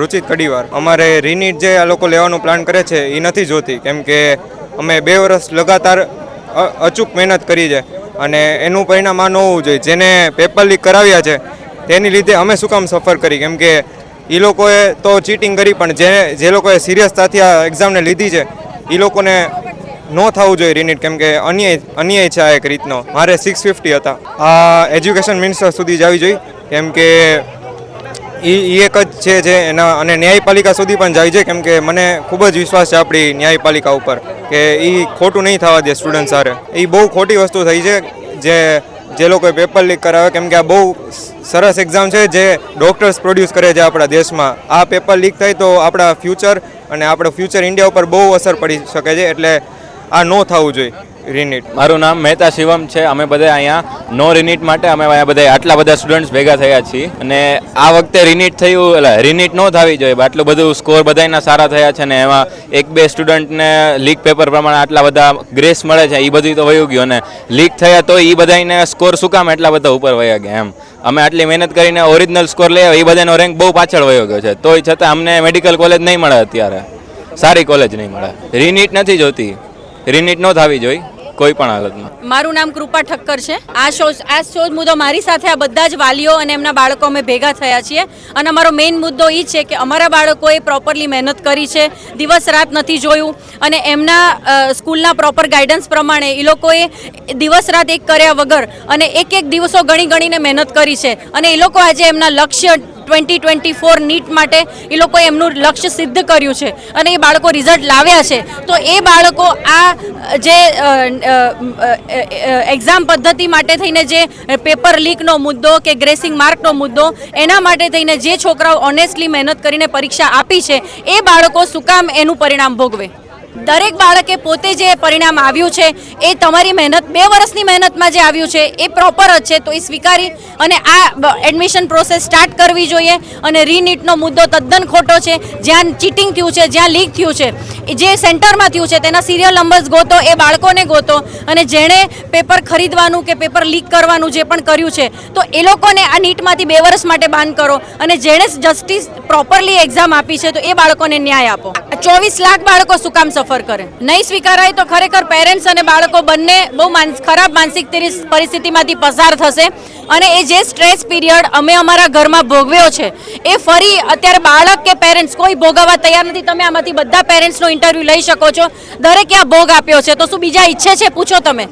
રુચિત કડીવાર. અમારે રિનીટ જે આ લોકો લેવાનું પ્લાન કરે છે એ નથી જોતી. કેમ કે અમે બે વર્ષ લગાતાર અચૂક મહેનત કરી છે. અને એનું પરિણામ આ ન હોવું જોઈએ. જેને પેપર લીક કરાવ્યા છે, તેની લીધે અમે શું કામ સફર કરી? કેમ કે એ લોકોએ તો ચીટિંગ કરી, પણ જે જે લોકોએ સિરિયસતાથી આ એક્ઝામને લીધી છે એ લોકોને ન થવું જોઈએ રિનીટ. કેમ કે અન્યાય અન્યાય છે આ એક રીતનો. મારે સિક્સ ફિફ્ટી હતા. આ એજ્યુકેશન મિનિસ્ટર સુધી જવી જોઈએ કેમ કે એ એક જ છે જે એના અને ન્યાયપાલિકા સુધી પણ જાય છે, કેમ કે મને ખૂબ જ વિશ્વાસ છે આપણી ન્યાયપાલિકા ઉપર કે એ ખોટું નહીં થવા દે સ્ટુડન્ટ સારે એ બહુ ખોટી વસ્તુ થઈ છે, જે જે લોકોએ પેપર લીક કરાવે કેમ કે આ બહુ સરસ એક્ઝામ છે જે ડોક્ટર્સ પ્રોડ્યુસ કરે છે આપણા દેશમાં. આ પેપર લીક થાય તો આપણા ફ્યુચર અને આપણા ફ્યુચર ઇન્ડિયા ઉપર બહુ અસર પડી શકે છે, એટલે આ ન થવું જોઈએ. રીનીટ મારું નામ મહેતા શિવમ છે. અમે બધા અહીંયા નો રિનિટ માટે અમે અહીંયા બધા આટલા બધા સ્ટુડન્ટ્સ ભેગા થયા છીએ. અને આ વખતે રિનીટ થયું, એટલે રિનીટ ન થવી જોઈએ આટલું બધું સ્કોર બધાના સારા થયા છે ને એમાં એક બે સ્ટુડન્ટને લીક પેપર પ્રમાણે આટલા બધા ગ્રેસ મળે છે એ બધું તો વયું ગયું. અને લીક થયા તો એ બધાને સ્કોર શું કામ એટલા બધા ઉપર વયા ગયા એમ. અમે આટલી મહેનત કરીને ઓરિજિનલ સ્કોર લઈ આવ્યા એ બધાનો રેન્ક બહુ પાછળ વયો ગયો છે. તોય છતાં અમને મેડિકલ કોલેજ નહીં મળે અત્યારે. સારી કોલેજ નહીં મળે. રિનીટ નથી જોતી. રિનીટ ન થવી જોઈએ. કોઈ પણ હાલતમાં મારું નામ કૃપા ઠક્કર છે. આ શો આ શોધ મુદ્દો મારી સાથે આ બધા જ વાલીઓ અને એમના બાળકો અમે ભેગા થયા છીએ. અને અમારો મેઇન મુદ્દો એ છે કે અમારા બાળકોએ પ્રોપરલી મહેનત કરી છે. દિવસ રાત નથી જોયું. અને એમના સ્કૂલના પ્રોપર ગાઈડન્સ પ્રમાણે એ લોકોએ દિવસ રાત એક કર્યા વગર અને એક એક દિવસો ગણી ગણીને મહેનત કરી છે. અને એ લોકો આજે એમના લક્ષ્ય ટ્વેન્ટી ટ્વેન્ટી ફોર નીટ માટે એ લોકોએ એમનું લક્ષ્ય સિદ્ધ કર્યું છે અને એ બાળકો રિઝલ્ટ લાવ્યા છે. તો એ બાળકો આ જે એક્ઝામ પદ્ધતિ માટે થઈને જે પેપર લીકનો મુદ્દો કે ગ્રેસિંગ માર્કનો મુદ્દો, એના માટે થઈને જે છોકરાઓ ઓનેસ્ટલી મહેનત કરીને પરીક્ષા આપી છે, એ બાળકો શું કામ એનું પરિણામ ભોગવે? દરેક બાળકે પોતે જે પરિણામ આવ્યું છે, એ તમારી મહેનત, બે વર્ષની મહેનતમાં જે આવ્યું છે, એ પ્રોપર જ છે. તો એ સ્વીકારી અને આ એડમિશન પ્રોસેસ સ્ટાર્ટ કરવી જોઈએ અને રીનીટનો મુદ્દો તદ્દન ખોટો છે. જ્યાં ચીટિંગ થયું છે, જ્યાં લીક થયું છે જે સેન્ટરમાં થયું છે, તેના સિરિયલ નંબર્સ ગોતો, એ બાળકોને ગોતો અને જેણે પેપર ખરીદવાનું કે પેપર લીક કરવાનું જે પણ કર્યું છે, તો એ લોકોને આ નીટમાંથી બે વર્ષ માટે બાન કરો અને જેણે જસ્ટિસ પ્રોપરલી એક્ઝામ આપી છે, તો એ બાળકોને ન્યાય આપો. ચોવીસ લાખ બાળકો શું કામ સફર કરે. નહીં સ્વીકારાય તો ખરેખર પેરેન્ટ્સ અને બાળકો બંને બહુ ખરાબ માનસિક પરિસ્થિતિમાંથી પસાર થશે. અને એ જે સ્ટ્રેસ પીરિયડ અમે અમારા ઘરમાં ભોગવ્યો છે, એ ફરી અત્યારે બાળક કે પેરેન્ટ્સ કોઈ ભોગવવા તૈયાર નથી. તમે આમાંથી બધા પેરેન્ટ્સનો ઇન્ટરવ્યૂ લઈ શકો છો. દરેકે આ ભોગ આપ્યો છે. તો શું બીજા ઈચ્છે છે? પૂછો તમે.